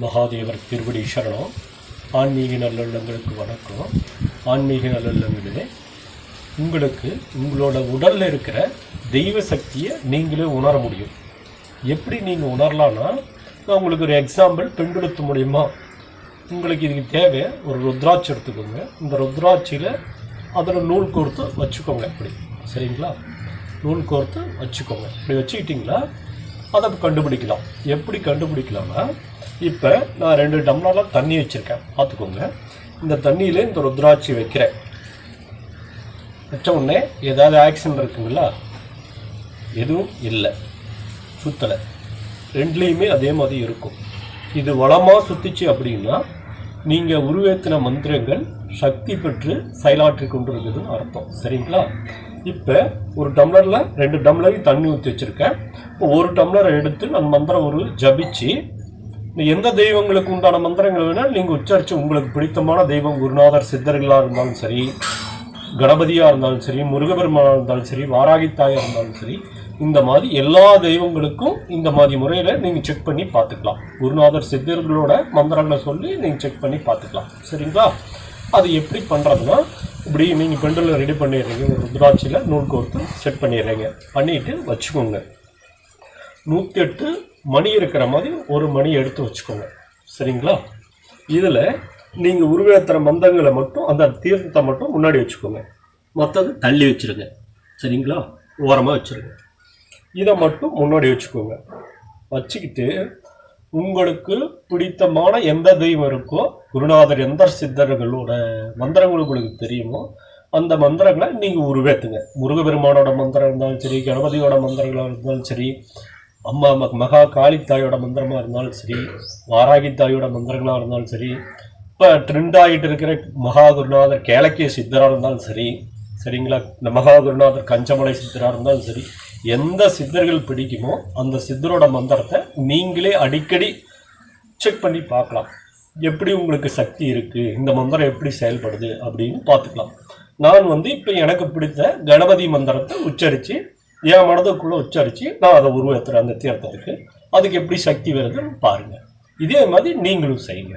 மகாதேவர் திருவடி சரணம். ஆன்மீக நல்லுள்ளங்களுக்கு வணக்கம். ஆன்மீக நல்லுள்ளங்களே உங்களுக்கு உங்களோட உடலில் இருக்கிற தெய்வ சக்தியை நீங்களே உணர முடியும். எப்படி நீங்கள் உணரலான்னா நான் உங்களுக்கு ஒரு எக்ஸாம்பிள் பெண்களுத்து மூலியமா உங்களுக்கு இதுக்கு தேவை ஒரு ருத்ராட்சி எடுத்துக்கோங்க. இந்த ருத்ராட்சியில் அதில் நூல் கோர்த்து வச்சுக்கோங்க இப்படி. சரிங்களா? நூல் கோர்த்து வச்சுக்கோங்க. இப்படி வச்சுக்கிட்டிங்களா அதை கண்டுபிடிக்கலாம். எப்படி கண்டுபிடிக்கலாம்னா இப்போ நான் ரெண்டு டம்ளரில் தண்ணி வச்சுருக்கேன். பார்த்துக்கோங்க. இந்த தண்ணியில் இந்த ருத்ராட்சி வைக்கிறேன். வச்ச உடனே ஏதாவது ஆக்சிடென்ட் இருக்குங்களா? எதுவும் இல்லை. சுற்றலை ரெண்டுலேயுமே அதே மாதிரி இருக்கும். இது வளமாக சுத்திச்சு அப்படின்னா நீங்கள் உருவேற்றின மந்திரங்கள் சக்தி பெற்று செயலாற்றி கொண்டிருக்குதுன்னு அர்த்தம். சரிங்களா? இப்போ ஒரு டம்ளரில் ரெண்டு டம்ளரையும் தண்ணி ஊற்றி வச்சுருக்கேன். இப்போ ஒரு டம்ளரை எடுத்து நான் மந்திரம் ஒரு ஜபிச்சு எந்த தெய்வங்களுக்கு உண்டான மந்திரங்கள் வேணால் நீங்கள் உச்சரித்து உங்களுக்கு பிடித்தமான தெய்வம் குருநாதர் சித்தர்களாக இருந்தாலும் சரி கணபதியாக இருந்தாலும் சரி முருகபெருமானாக இருந்தாலும் சரி வாராகித்தாயாக இருந்தாலும் சரி இந்த மாதிரி எல்லா தெய்வங்களுக்கும் இந்த மாதிரி முறையில் நீங்கள் செக் பண்ணி பார்த்துக்கலாம். குருநாதர் சித்தர்களோட மந்திரங்களை சொல்லி நீங்கள் செக் பண்ணி பார்த்துக்கலாம். சரிங்களா? அது எப்படி பண்ணுறதுன்னா இப்படி நீங்கள் பெண்டில் ரெடி பண்ணிடுறீங்க ஒரு ருத்ராட்சியில் நூல் கோர்த்து செட் பண்ணிடுறீங்க. பண்ணிவிட்டு வச்சுக்கோங்க. நூற்றி எட்டு மணி இருக்கிற மாதிரி ஒரு மணி எடுத்து வச்சுக்கோங்க. சரிங்களா? இதில் நீங்கள் உருவேத்துகிற மந்தங்களை மட்டும் அந்த தீர்த்தத்தை மட்டும் முன்னாடி வச்சுக்கோங்க. மற்றது தள்ளி வச்சிருங்க. சரிங்களா? ஓரமாக வச்சுருங்க. இதை மட்டும் முன்னாடி வச்சுக்கோங்க. வச்சுக்கிட்டு உங்களுக்கு பிடித்தமான எந்த தெய்வம் இருக்கோ குருநாதர் எந்த சித்தர்களோட மந்திரங்கள் உங்களுக்கு தெரியுமோ அந்த மந்திரங்களை நீங்கள் உருவேத்துங்க. முருகபெருமானோட மந்திரம் இருந்தாலும் சரி கணபதியோட மந்திரங்களாக இருந்தாலும் சரி அம்மா ம- மகா தாயோட மந்திரமாக இருந்தாலும் சரி வாராகி தாயோட மந்திரங்களாக இருந்தாலும் சரி இப்போ ட்ரெண்ட் ஆகிட்டு இருக்கிற மகா குருநாதர் கேளக்கிய சித்தராக இருந்தாலும் சரி சரிங்களா? இந்த மகா குருநாதர் கஞ்சமலை சித்தராக இருந்தாலும் சரி எந்த சித்தர்கள் பிடிக்குமோ அந்த சித்தரோட மந்திரத்தை நீங்களே அடிக்கடி செக் பண்ணி பார்க்கலாம். எப்படி உங்களுக்கு சக்தி இருக்குது இந்த மந்திரம் எப்படி செயல்படுது அப்படின்னு பார்த்துக்கலாம். நான் வந்து இப்போ எனக்கு பிடித்த கணபதி மந்திரத்தை உச்சரித்து என் மனதுக்குள்ளே உச்சரித்து நான் அதை உருவாத்துறேன் அந்த தீர்த்தத்துக்கு அதுக்கு எப்படி சக்தி வருதுன்னு பாருங்கள் இதே மாதிரி நீங்களும் செய்யுங்க.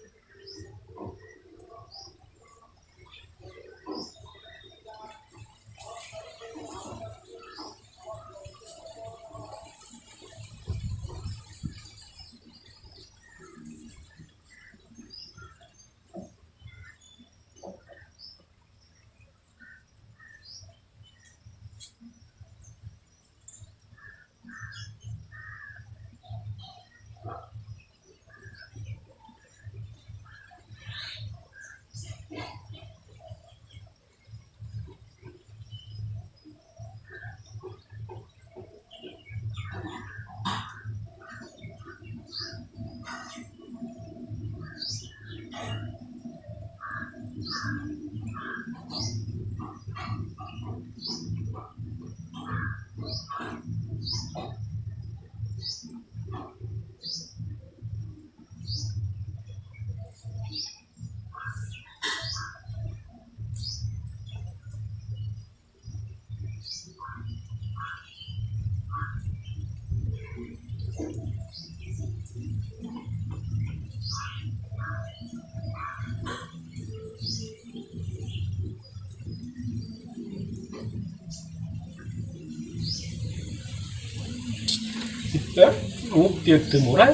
இப்போ நூற்றி எட்டு முறை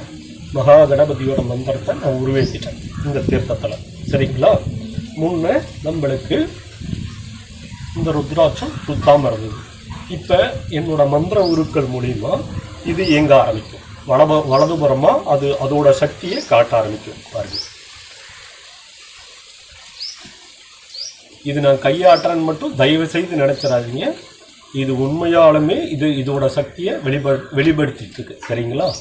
மகா கணபதியோட மந்திரத்தை நான் உருவேற்றிட்டேன் இந்த தீர்த்தத்தில். சரிங்களா? முன்ன நம்மளுக்கு இந்த ருத்ராட்சம் சுத்தாமல் இருந்தது. இப்போ என்னோட மந்திர உருக்கள் மூலியமா இது இயங்க ஆரம்பிக்கும். வலது வலதுபுறமாக அது அதோட சக்தியை காட்ட ஆரம்பிக்கும். பாருங்க. இது நான் கையாட்டுறேன்னு மட்டும் தயவு செய்து நினச்சிடாதீங்க. இது உண்மையாலுமே இது இதோட சக்தியை வெளிப்படு வெளிப்படுத்திட்டு இருக்கு சரிங்களா?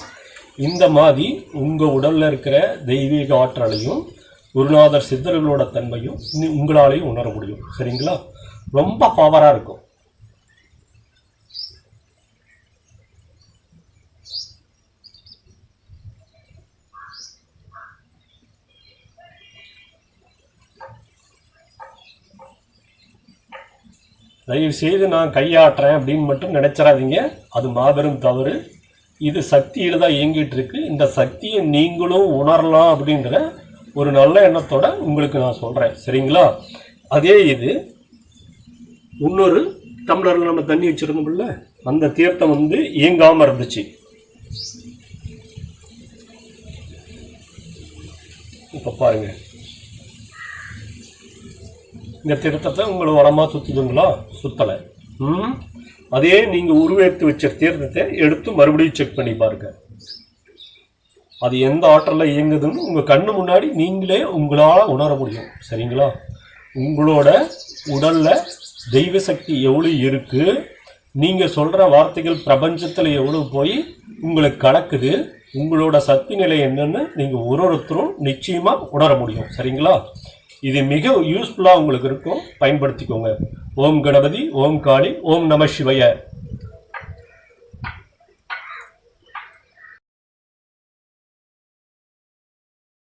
இந்த மாதிரி உங்கள் உடலில் இருக்கிற தெய்வீக ஆற்றலையும் குருநாதர் சித்தர்களோட தன்மையும் உங்களாலையும் உணர முடியும். சரிங்களா? ரொம்ப பவராக இருக்கும். தயவு செய்து நான் கையாட்டுறேன் அப்படின்னு மட்டும் நினைச்சிடாதீங்க. அது மாபெரும் தவறு. இது சக்தியில் தான் இயங்கிட்டு இருக்கு இந்த சக்தியை நீங்களும் உணரலாம் அப்படின்ற ஒரு நல்ல எண்ணத்தோட உங்களுக்கு நான் சொல்கிறேன் சரிங்களா? அதே இது இன்னொரு டம்ளரில் நம்ம தண்ணி வச்சுருந்தோம்ல அந்த தீர்த்தம் வந்து இயங்காமல் இருந்துச்சு. இப்போ பாருங்கள் இந்த திருத்தத்தை உங்களை உரமாக சுற்றுதுங்களா சுத்தலை. ம்? அதே நீங்கள் உருவேற்றி வச்ச தீர்த்தத்தை எடுத்து மறுபடியும் செக் பண்ணி பாருங்க. அது எந்த ஆற்றலில் இயங்குதுன்னு உங்கள் கண்ணு முன்னாடி நீங்களே உங்களால் உணர முடியும். சரிங்களா? உங்களோட உடலில் தெய்வ சக்தி எவ்வளோ இருக்குது நீங்கள் சொல்கிற வார்த்தைகள் பிரபஞ்சத்தில் எவ்வளோ போய் உங்களை கலக்குது? உங்களோட சக்தி நிலை என்னன்னு நீங்கள் ஒரு ஒருத்தரும் நிச்சயமாக உணர முடியும். சரிங்களா? இது மிக யூஸ்ஃபுல்லாக உங்களுக்கு இருக்கும். பயன்படுத்திக்கோங்க. ஓம் கணபதி ஓம் காளி ஓம் நம சிவய.